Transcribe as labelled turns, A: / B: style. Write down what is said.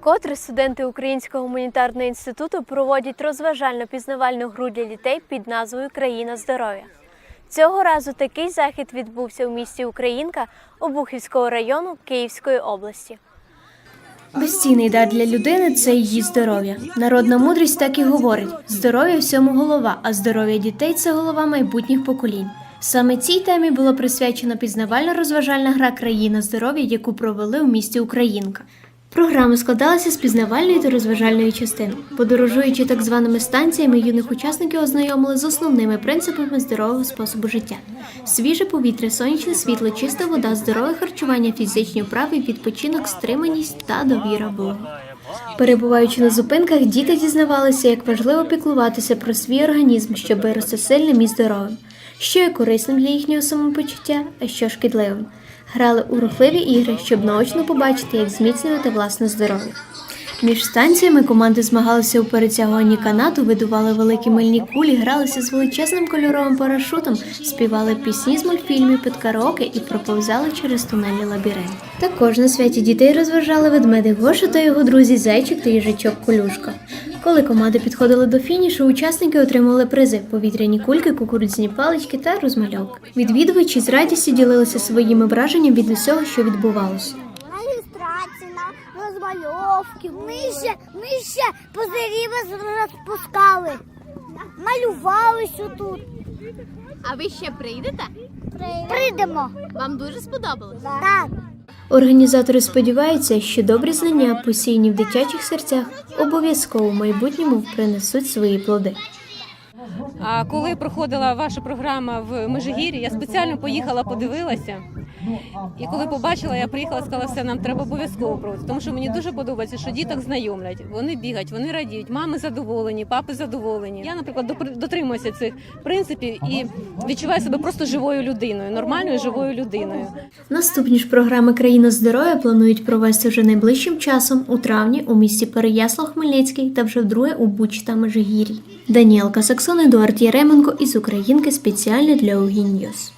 A: Вкотре студенти Українського гуманітарного інституту проводять розважально-пізнавальну гру для дітей під назвою Країна здоров'я. Цього разу такий захід відбувся у місті Українка Обухівського району Київської області.
B: Безцінний дар для людини це її здоров'я. Народна мудрість так і говорить: здоров'я всьому голова, а здоров'я дітей це голова майбутніх поколінь. Саме цій темі було присвячено пізнавально-розважальна гра Країна здоров'я, яку провели у місті Українка. Програма складалася з пізнавальної та розважальної частини. Подорожуючи так званими станціями, юних учасників ознайомили з основними принципами здорового способу життя: свіже повітря, сонячне світло, чиста вода, здорове харчування, фізичні вправи, відпочинок, стриманість та довіра Богу. Перебуваючи на зупинках, діти дізнавалися, як важливо піклуватися про свій організм, щоб вирости сильним і здоровим, що є корисним для їхнього самопочуття, а що шкідливим. Грали у рухливі ігри, щоб наочно побачити, як зміцнювати власне здоров'я. Між станціями команди змагалися у перетягуванні канату, видували великі мильні кулі, гралися з величезним кольоровим парашутом, співали пісні з мультфільмів під караоке і проповзали через тунелі лабіринт. Також на святі дітей розважали ведмедик Гоша та його друзі Зайчик та їжачок Колюшка. Коли команди підходили до фінішу, учасники отримали призи повітряні кульки, кукурудзяні палички та розмальовки. Відвідувачі з радістю ділилися своїми враженнями від усього, що відбувалося.
C: Розмальовки. Ми ще, ми ще позирів розпускали. Малювалися тут.
D: А ви ще прийдете?
C: Прийдемо.
D: Вам дуже сподобалось?
C: Так.
B: Організатори сподіваються, що добрі знання, посіяні в дитячих серцях, обов'язково в майбутньому принесуть свої плоди.
E: А коли проходила ваша програма в Межигір'ї, я спеціально поїхала, подивилася. І коли побачила, я приїхала, сказала, все, нам треба обов'язково проводити. Тому що мені дуже подобається, що діток знайомлять. Вони бігають, вони радіють, мами задоволені, папи задоволені. Я, наприклад, дотримуюся цих принципів і відчуваю себе просто живою людиною, нормальною живою людиною.
B: Наступні ж програми Країна здоров'я планують провести вже найближчим часом у травні у місті Переяслав-Хмельницький та вже вдруге у Бучі та Межигір'ї. Даніелка Саксон, Едуард Яременко із Українки спеціально для Угіньюз.